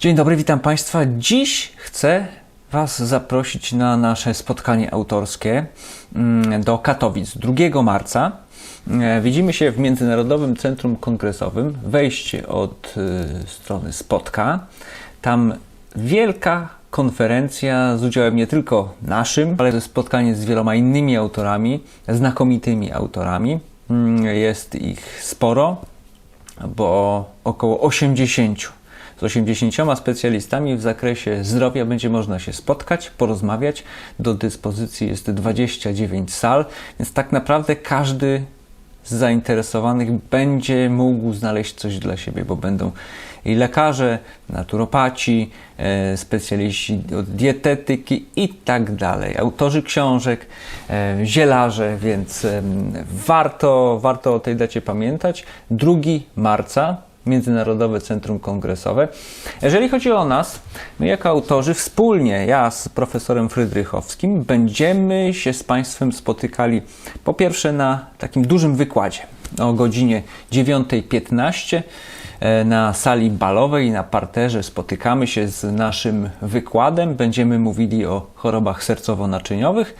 Dzień dobry, witam Państwa. Dziś chcę Was zaprosić na nasze spotkanie autorskie mm, do Katowic 2 marca. E, Widzimy się w Międzynarodowym Centrum Kongresowym. Wejście od y, strony Spotka. Tam wielka konferencja z udziałem nie tylko naszym, ale spotkanie z wieloma innymi autorami, znakomitymi autorami. Mm, Jest ich sporo, bo około 80 z 80 specjalistami w zakresie zdrowia będzie można się spotkać, porozmawiać. Do dyspozycji jest 29 sal, więc tak naprawdę każdy z zainteresowanych będzie mógł znaleźć coś dla siebie, bo będą i lekarze, naturopaci, e, specjaliści od dietetyki i tak dalej, autorzy książek, e, zielarze, więc warto, warto o tej dacie pamiętać. 2 marca Międzynarodowe Centrum Kongresowe. Jeżeli chodzi o nas, my jako autorzy wspólnie, ja z profesorem Frydrychowskim, będziemy się z Państwem spotykali po pierwsze na takim dużym wykładzie o godzinie 9.15 e, na sali balowej, na parterze spotykamy się z naszym wykładem. Będziemy mówili o chorobach sercowo-naczyniowych.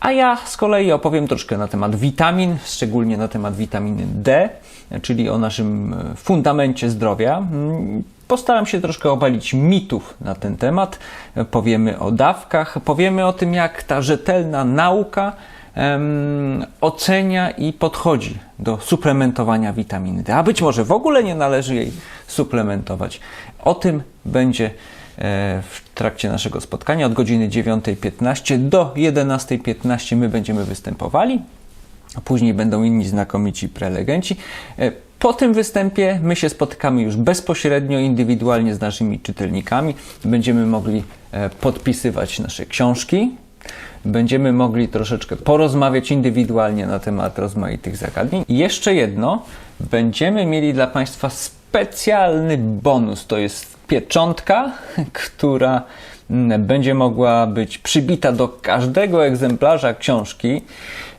A ja z kolei opowiem troszkę na temat witamin, szczególnie na temat witaminy D, czyli o naszym e, fundamencie zdrowia. Mm, Postaram się troszkę obalić mitów na ten temat. Powiemy o dawkach, powiemy o tym, jak ta rzetelna nauka em, ocenia i podchodzi do suplementowania witaminy D. A być może w ogóle nie należy jej suplementować. O tym będzie w trakcie naszego spotkania od godziny 9.15 do 11.15 my będziemy występowali. Później będą inni znakomici prelegenci. E, Po tym występie my się spotykamy już bezpośrednio, indywidualnie z naszymi czytelnikami. Będziemy mogli e, podpisywać nasze książki. Będziemy mogli troszeczkę porozmawiać indywidualnie na temat rozmaitych zagadnień. I jeszcze jedno, będziemy mieli dla Państwa specjalny bonus. To jest pieczątka, która mm, będzie mogła być przybita do każdego egzemplarza książki.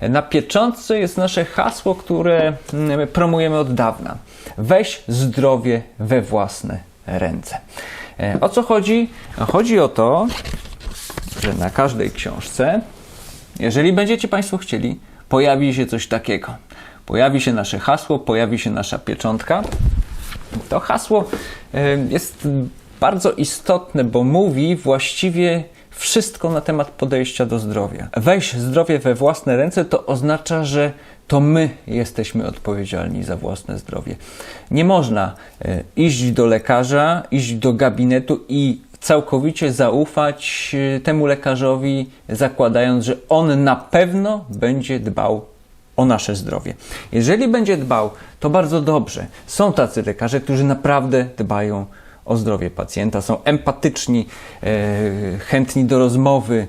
Na pieczątce jest nasze hasło, które mm, promujemy od dawna. Weź zdrowie we własne ręce. E, O co chodzi? Chodzi o to, że na każdej książce, jeżeli będziecie Państwo chcieli, pojawi się coś takiego. Pojawi się nasze hasło, pojawi się nasza pieczątka. To hasło e, jest bardzo istotne, bo mówi właściwie wszystko na temat podejścia do zdrowia. Weź zdrowie we własne ręce to oznacza, że to my jesteśmy odpowiedzialni za własne zdrowie. Nie można e, iść do lekarza, iść do gabinetu i całkowicie zaufać e, temu lekarzowi, zakładając, że on na pewno będzie dbał o nasze zdrowie. Jeżeli będzie dbał, to bardzo dobrze. Są tacy lekarze, którzy naprawdę dbają o zdrowie pacjenta, są empatyczni, e, chętni do rozmowy,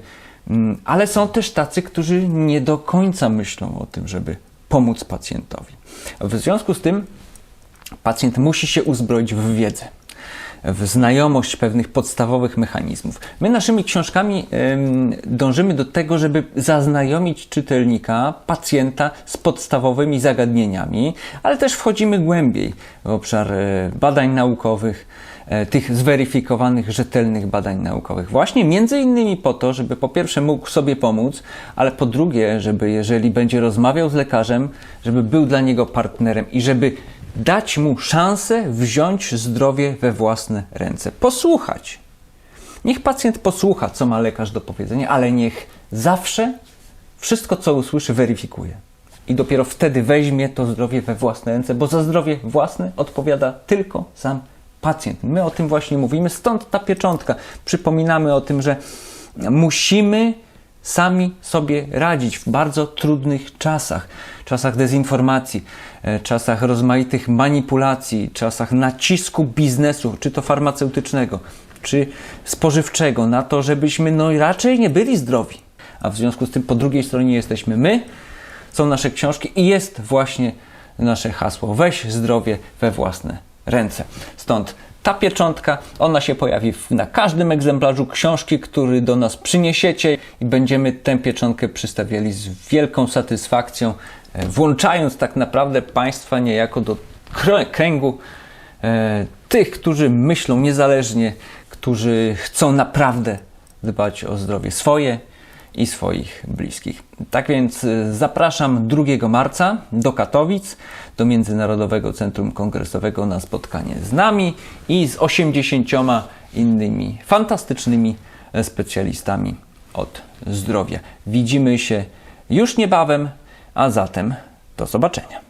mm, ale są też tacy, którzy nie do końca myślą o tym, żeby pomóc pacjentowi. W związku z tym pacjent musi się uzbroić w wiedzę w znajomość pewnych podstawowych mechanizmów. My naszymi książkami dążymy do tego, żeby zaznajomić czytelnika, pacjenta z podstawowymi zagadnieniami, ale też wchodzimy głębiej w obszar e, badań naukowych, e, tych zweryfikowanych, rzetelnych badań naukowych. Właśnie między innymi po to, żeby po pierwsze mógł sobie pomóc, ale po drugie, żeby jeżeli będzie rozmawiał z lekarzem, żeby był dla niego partnerem i żeby dać mu szansę wziąć zdrowie we własne ręce. Posłuchać. Niech pacjent posłucha, co ma lekarz do powiedzenia, ale niech zawsze wszystko, co usłyszy, weryfikuje. I dopiero wtedy weźmie to zdrowie we własne ręce, bo za zdrowie własne odpowiada tylko sam pacjent. My o tym właśnie mówimy, stąd ta pieczątka. Przypominamy o tym, że musimy sami sobie radzić w bardzo trudnych czasach, czasach dezinformacji, e, czasach rozmaitych manipulacji, czasach nacisku biznesu, czy to farmaceutycznego, czy spożywczego, na to, żebyśmy no raczej nie byli zdrowi. A w związku z tym po drugiej stronie jesteśmy my, są nasze książki i jest właśnie nasze hasło: weź zdrowie we własne ręce. Stąd ta pieczątka, ona się pojawi na każdym egzemplarzu książki, który do nas przyniesiecie i będziemy tę pieczątkę przystawiali z wielką satysfakcją, e, włączając tak naprawdę Państwa niejako do krę- kręgu e, tych, którzy myślą niezależnie, którzy chcą naprawdę dbać o zdrowie swoje i swoich bliskich. Tak więc y, zapraszam 2 marca do Katowic, do Międzynarodowego Centrum Kongresowego na spotkanie z nami i z 80 innymi fantastycznymi e, specjalistami od zdrowia. Widzimy się już niebawem, a zatem do zobaczenia.